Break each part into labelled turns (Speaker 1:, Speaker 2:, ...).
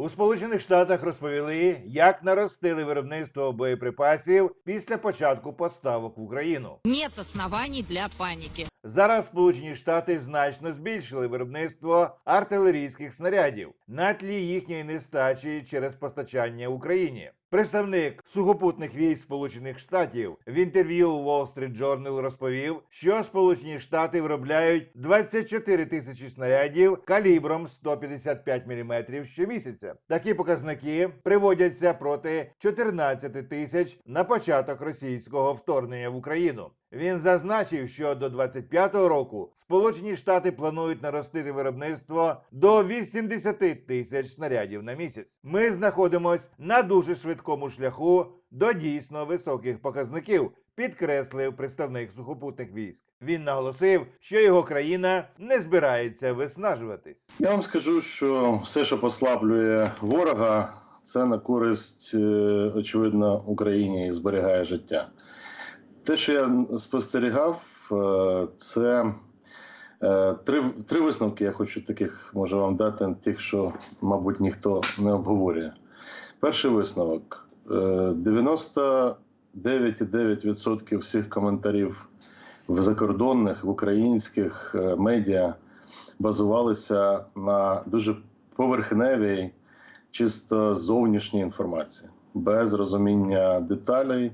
Speaker 1: У Сполучених Штатах розповіли, як наростили виробництво боєприпасів після початку поставок в Україну.
Speaker 2: Нет оснований для паніки.
Speaker 1: Зараз Сполучені Штати значно збільшили виробництво артилерійських снарядів на тлі їхньої нестачі через постачання Україні. Представник сухопутних військ Сполучених Штатів в інтерв'ю Wall Street Journal розповів, що Сполучені Штати виробляють 24 тисячі снарядів калібром 155 мм щомісяця. Такі показники приводяться проти 14 тисяч на початок російського вторгнення в Україну. Він зазначив, що до 25-го року Сполучені Штати планують наростити виробництво до 80 тисяч снарядів на місяць. Ми знаходимось на дуже швидкому шляху до дійсно високих показників. Підкреслив представник сухопутних військ. Він наголосив, що його країна не збирається виснажуватись.
Speaker 3: Я вам скажу, що все, що послаблює ворога, це на користь, е, очевидно, Україні і зберігає життя. Те, що я спостерігав, е, це е, три, три висновки. Я хочу таких може вам дати, тих, що, мабуть, ніхто не обговорює. Перший висновок: Е, 99,9% всіх коментарів в закордонних, в українських е, медіа базувалися на дуже поверхневій, чисто зовнішній інформації, без розуміння деталей,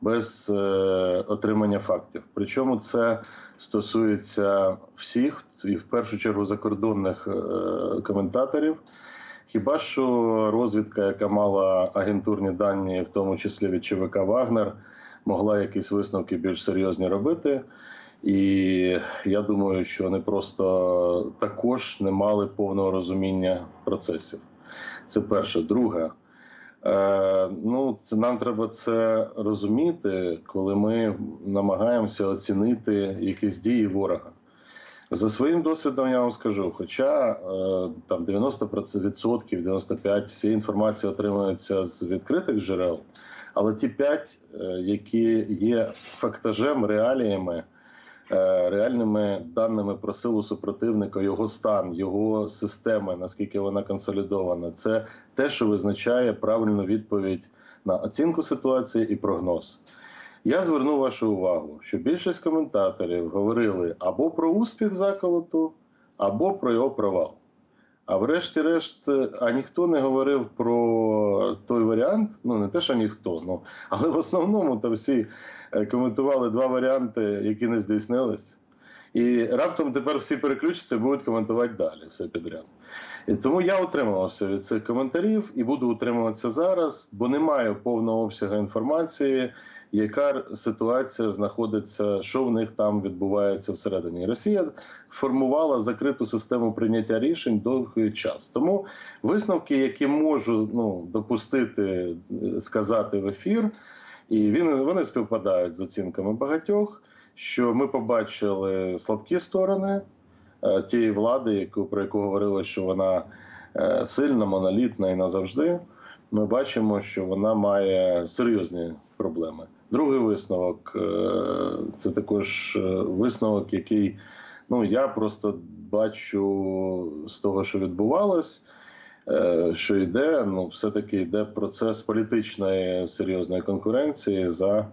Speaker 3: без е, отримання фактів. Причому це стосується всіх, і в першу чергу закордонних е, коментаторів. Хіба що розвідка, яка мала агентурні дані, в тому числі від ЧВК Вагнер, могла якісь висновки більш серйозні робити. І я думаю, що вони просто також не мали повного розуміння процесів. Це перше. Друге, е, ну, це, нам треба це розуміти, коли ми намагаємося оцінити якісь дії ворога. За своїм досвідом я вам скажу, хоча е, там 90%, 95% всієї інформації отримується з відкритих джерел, але ті 5, е, які є фактажем, реаліями, е, реальними даними про силу супротивника, його стан, його системи, наскільки вона консолідована, це те, що визначає правильну відповідь на оцінку ситуації і прогноз. Я зверну вашу увагу, що більшість коментаторів говорили або про успіх заколоту, або про його провал. А врешті-решт, а ніхто не говорив про той варіант, ну не те, що ніхто, ну але в основному то всі е, коментували два варіанти, які не здійснились. І раптом тепер всі переключаться і будуть коментувати далі все підряд. І тому я утримувався від цих коментарів і буду утримуватися зараз, бо не маю повного обсягу інформації, яка ситуація знаходиться, що в них там відбувається всередині. Росія формувала закриту систему прийняття рішень довгий час. Тому висновки, які можу ну, допустити е, сказати в ефір, і він, вони співпадають з оцінками багатьох. Що ми побачили слабкі сторони е, тієї влади, яку про яку говорили, що вона е, сильна, монолітна і назавжди. Ми бачимо, що вона має серйозні проблеми. Другий висновок е, це також висновок, який ну я просто бачу з того, що відбувалось, що йде. Ну, все-таки йде процес політичної серйозної конкуренції за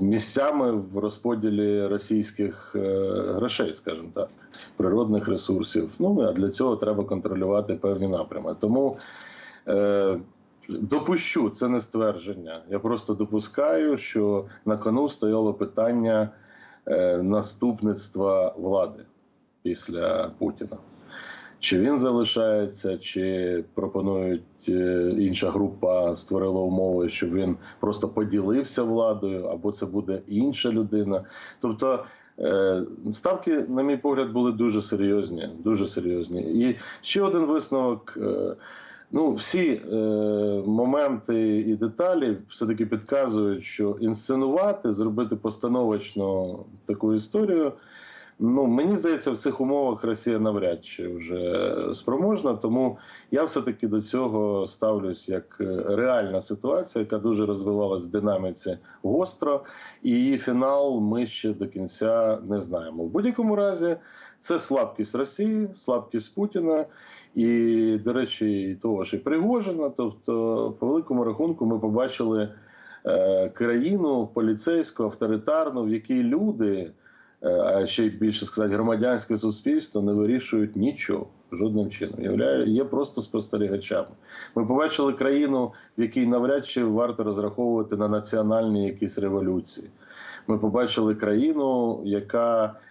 Speaker 3: місцями в розподілі російських е, грошей, скажімо так, природних ресурсів. Ну а для цього треба контролювати певні напрями. Тому е, допущу це не ствердження. Я просто допускаю, що на кону стояло питання е, наступництва влади після Путіна. Чи він залишається, чи пропонують е, інша група створила умови, щоб він просто поділився владою, або це буде інша людина. Тобто е, ставки, на мій погляд, були дуже серйозні. Дуже серйозні. І ще один висновок. е, Ну, всі е, моменти і деталі все-таки підказують, що інсценувати, зробити постановочну таку історію Ну, мені здається, в цих умовах Росія навряд чи вже спроможна. Тому я все-таки до цього ставлюсь як е, реальна ситуація, яка дуже розвивалась в динаміці гостро, і її фінал ми ще до кінця не знаємо. В будь-якому разі, це слабкість Росії, слабкість Путіна. І, до речі, і того ж і Пригожина. Тобто, по великому рахунку, ми побачили е, країну поліцейську, авторитарну, в якій люди, а ще більше сказати, громадянське суспільство не вирішують нічого жодним чином. Являє, є просто спостерігачами. Ми побачили країну, в якій навряд чи варто розраховувати на національні якісь революції. Ми побачили країну, яка е,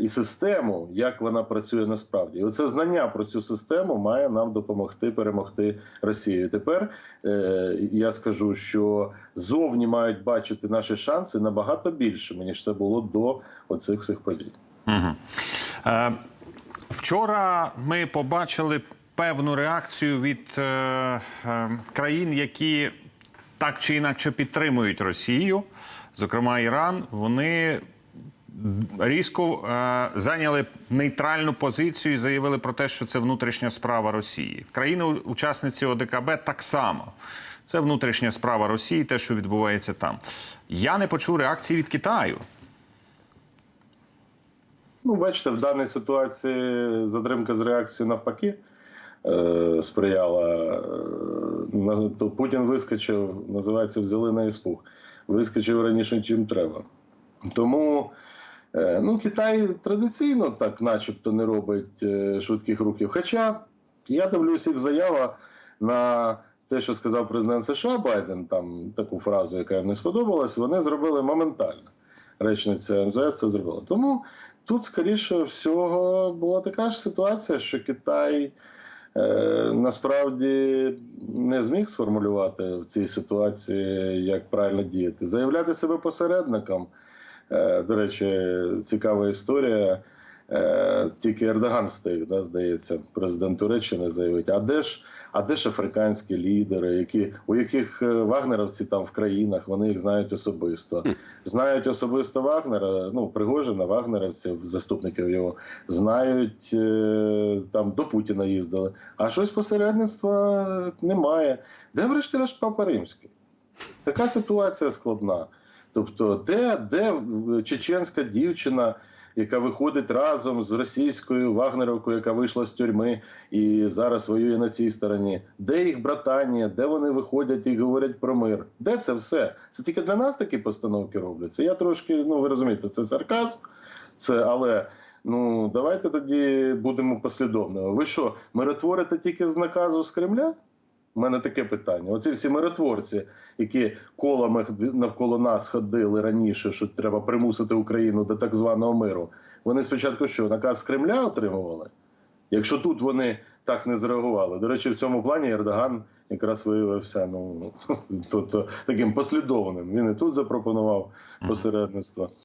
Speaker 3: і систему, як вона працює насправді. І оце знання про цю систему має нам допомогти перемогти Росію. Тепер е, я скажу, що зовні мають бачити наші шанси набагато більше, ніж це було до оцих всіх подій.
Speaker 4: Угу. Е, вчора ми побачили певну реакцію від е, е, країн, які так чи інакше підтримують Росію, зокрема Іран. Вони різко е, зайняли нейтральну позицію і заявили про те, що це внутрішня справа Росії. Країни-учасниці ОДКБ так само. Це внутрішня справа Росії, те, що відбувається там. Я не почув реакції від Китаю.
Speaker 3: Ну, бачите, в даній ситуації затримка з реакцією навпаки е, сприяла. Е, то Путін вискочив, називається, взяли на іспух. Вискочив раніше, чим треба. Тому ну, Китай традиційно так, начебто, не робить е, швидких рухів. Хоча я дивлюсь їх заява на те, що сказав президент США Байден, там таку фразу, яка їм не сподобалась, вони зробили моментально. Речниця МЗС це зробила. Тому тут, скоріше всього, була така ж ситуація, що Китай е, насправді не зміг сформулювати в цій ситуації, як правильно діяти. Заявляти себе посередником. Е, до речі, цікава історія. Е, тільки Ердоган встиг, да, здається, президент Туреччини заявить. А де ж, а де ж африканські лідери, які, у яких е, вагнеровці там в країнах, вони їх знають особисто. Знають особисто Вагнера, ну, Пригожина, вагнерівців, заступників його, знають, там до Путіна їздили. А щось посередництва немає. Де, врешті-решт, Папа Римський? Така ситуація складна. Тобто, де, де чеченська дівчина, яка виходить разом з російською вагнеровкою, яка вийшла з тюрми і зараз воює на цій стороні, де їх братання, де вони виходять і говорять про мир? Де це все? Це тільки для нас такі постановки робляться. Я трошки, ну ви розумієте, це сарказм, це але. Ну давайте тоді будемо послідовними. Ви що, миротворите тільки з наказу з Кремля? У мене таке питання. Оці всі миротворці, які колами навколо нас ходили раніше, що треба примусити Україну до так званого миру. Вони спочатку що, наказ Кремля отримували? Якщо тут вони так не зреагували. До речі, в цьому плані Ердоган якраз виявився ну, тобто, таким послідовним. Він і тут запропонував посередництво.